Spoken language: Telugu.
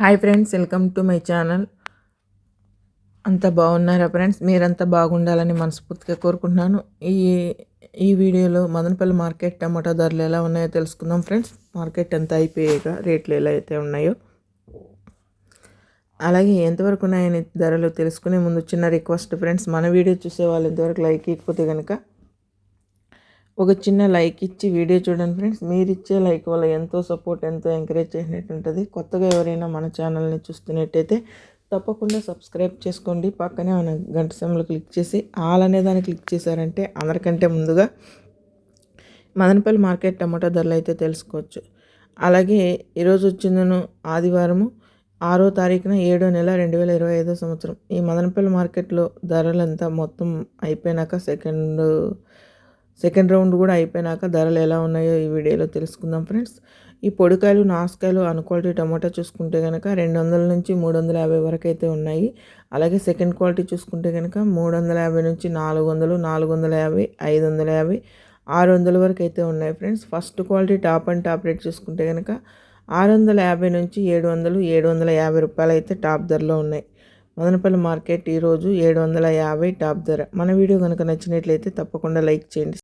Hi friends welcome to my channel అంత బాగున్నారా ఫ్రెండ్స్ మీరంతా బాగుండాలని మనస్ఫూర్తిగా కోరుకుంటున్నాను. ఈ ఈ వీడియోలో మదనపల్లి మార్కెట్ టమాటా ధరలు ఎలా ఉన్నాయో తెలుసుకుందాం ఫ్రెండ్స్ మార్కెట్ ఎంత అయిపోయాక రేట్లు ఎలా అయితే ఉన్నాయో. అలాగే ఎంతవరకు ఉన్నాయని ధరలు తెలుసుకునే ముందు చిన్న రిక్వెస్ట్ ఫ్రెండ్స్ మన వీడియో చూసే వాళ్ళు ఎంతవరకు లైక్ ఇకపోతే కనుక ఒక చిన్న లైక్ ఇచ్చి వీడియో చూడండి ఫ్రెండ్స్. మీరు ఇచ్చే లైక్ వల్ల ఎంతో సపోర్ట్ ఎంతో ఎంకరేజ్ చేసినట్టు ఉంటుంది. కొత్తగా ఎవరైనా మన ఛానల్ని చూస్తున్నట్టయితే తప్పకుండా సబ్స్క్రైబ్ చేసుకోండి. పక్కనే మన గంట సమయంలో క్లిక్ చేసి ఆల్ అనే దాన్ని క్లిక్ చేశారంటే అందరికంటే ముందుగా మదనపల్లి మార్కెట్ టమాటా ధరలు అయితే తెలుసుకోవచ్చు. అలాగే ఈరోజు వచ్చిందను ఆదివారము ఆరో తారీఖున ఏడో నెల రెండు వేల ఇరవై ఐదో సంవత్సరం. ఈ మదనపల్లి మార్కెట్లో ధరలంతా మొత్తం అయిపోయినాక సెకండ్ సెకండ్ రౌండ్ కూడా అయిపోయినాక ధరలు ఎలా ఉన్నాయో ఈ వీడియోలో తెలుసుకుందాం ఫ్రెండ్స్. ఈ పొడికాయలు నాసుకాయలు అన్క్వాలిటీ టమాటా చూసుకుంటే కనుక రెండు వందల నుంచి మూడు వందల యాభై వరకు అయితే ఉన్నాయి. అలాగే సెకండ్ క్వాలిటీ చూసుకుంటే కనుక మూడు వందల యాభై నుంచి నాలుగు వందలు నాలుగు వందల యాభై ఐదు వందల యాభై ఆరు వందల వరకు అయితే ఉన్నాయి friends. First quality top and top rate చూసుకుంటే కనుక ఆరు వందల యాభై నుంచి ఏడు వందలు ఏడు వందల యాభై రూపాయలు అయితే టాప్ ధరలో ఉన్నాయి. మదనపల్లి మార్కెట్ ఈరోజు ఏడు వందల యాభై టాప్ ధర. మన వీడియో కనుక నచ్చినట్లయితే తప్పకుండా లైక్ చేయండి.